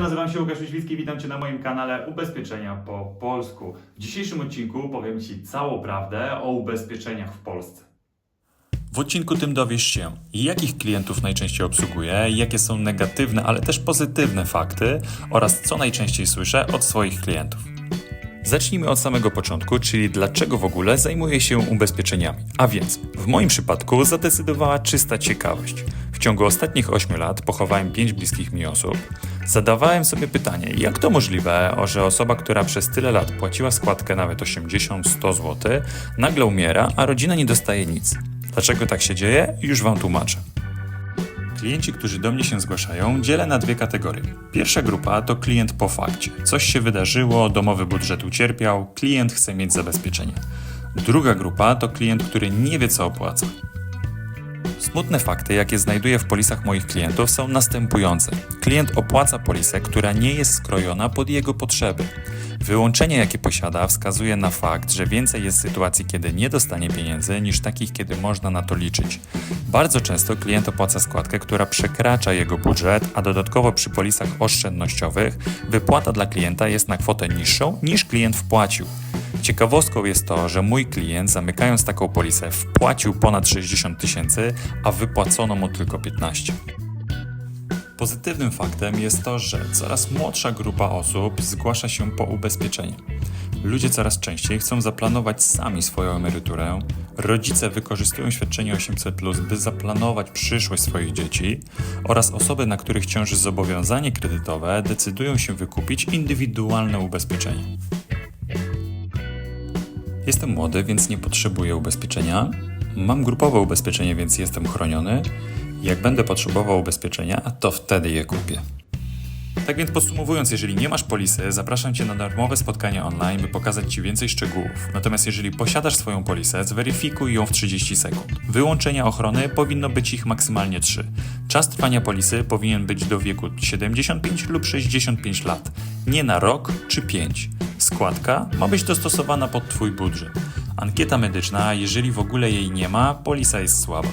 Nazywam się Łukasz Myśliwski, witam Cię na moim kanale Ubezpieczenia po polsku. W dzisiejszym odcinku powiem Ci całą prawdę o ubezpieczeniach w Polsce. W odcinku tym dowiesz się, jakich klientów najczęściej obsługuję, jakie są negatywne, ale też pozytywne fakty oraz co najczęściej słyszę od swoich klientów. Zacznijmy od samego początku, czyli dlaczego w ogóle zajmuję się ubezpieczeniami. A więc, w moim przypadku zadecydowała czysta ciekawość. W ciągu ostatnich 8 lat pochowałem 5 bliskich mi osób. Zadawałem sobie pytanie, jak to możliwe, że osoba, która przez tyle lat płaciła składkę nawet 80-100 zł, nagle umiera, a rodzina nie dostaje nic. Dlaczego tak się dzieje? Już Wam tłumaczę. Klienci, którzy do mnie się zgłaszają, dzielę na dwie kategorie. Pierwsza grupa to klient po fakcie. Coś się wydarzyło, domowy budżet ucierpiał, klient chce mieć zabezpieczenie. Druga grupa to klient, który nie wie co opłaca. Smutne fakty, jakie znajduję w polisach moich klientów, są następujące. Klient opłaca polisę, która nie jest skrojona pod jego potrzeby. Wyłączenie, jakie posiada, wskazuje na fakt, że więcej jest sytuacji, kiedy nie dostanie pieniędzy, niż takich, kiedy można na to liczyć. Bardzo często klient opłaca składkę, która przekracza jego budżet, a dodatkowo przy polisach oszczędnościowych wypłata dla klienta jest na kwotę niższą niż klient wpłacił. Ciekawostką jest to, że mój klient zamykając taką polisę wpłacił ponad 60 tysięcy, a wypłacono mu tylko 15. Pozytywnym faktem jest to, że coraz młodsza grupa osób zgłasza się po ubezpieczenie. Ludzie coraz częściej chcą zaplanować sami swoją emeryturę, rodzice wykorzystują świadczenie 800, by zaplanować przyszłość swoich dzieci oraz osoby, na których ciąży zobowiązanie kredytowe, decydują się wykupić indywidualne ubezpieczenie. Jestem młody, więc nie potrzebuję ubezpieczenia. Mam grupowe ubezpieczenie, więc jestem chroniony. Jak będę potrzebował ubezpieczenia, to wtedy je kupię. Tak więc podsumowując, jeżeli nie masz polisy, zapraszam Cię na darmowe spotkanie online, by pokazać Ci więcej szczegółów. Natomiast jeżeli posiadasz swoją polisę, zweryfikuj ją w 30 sekund. Wyłączenia ochrony powinno być ich maksymalnie 3. Czas trwania polisy powinien być do wieku 75 lub 65 lat, nie na rok czy 5. Składka ma być dostosowana pod Twój budżet. Ankieta medyczna, jeżeli w ogóle jej nie ma, polisa jest słaba.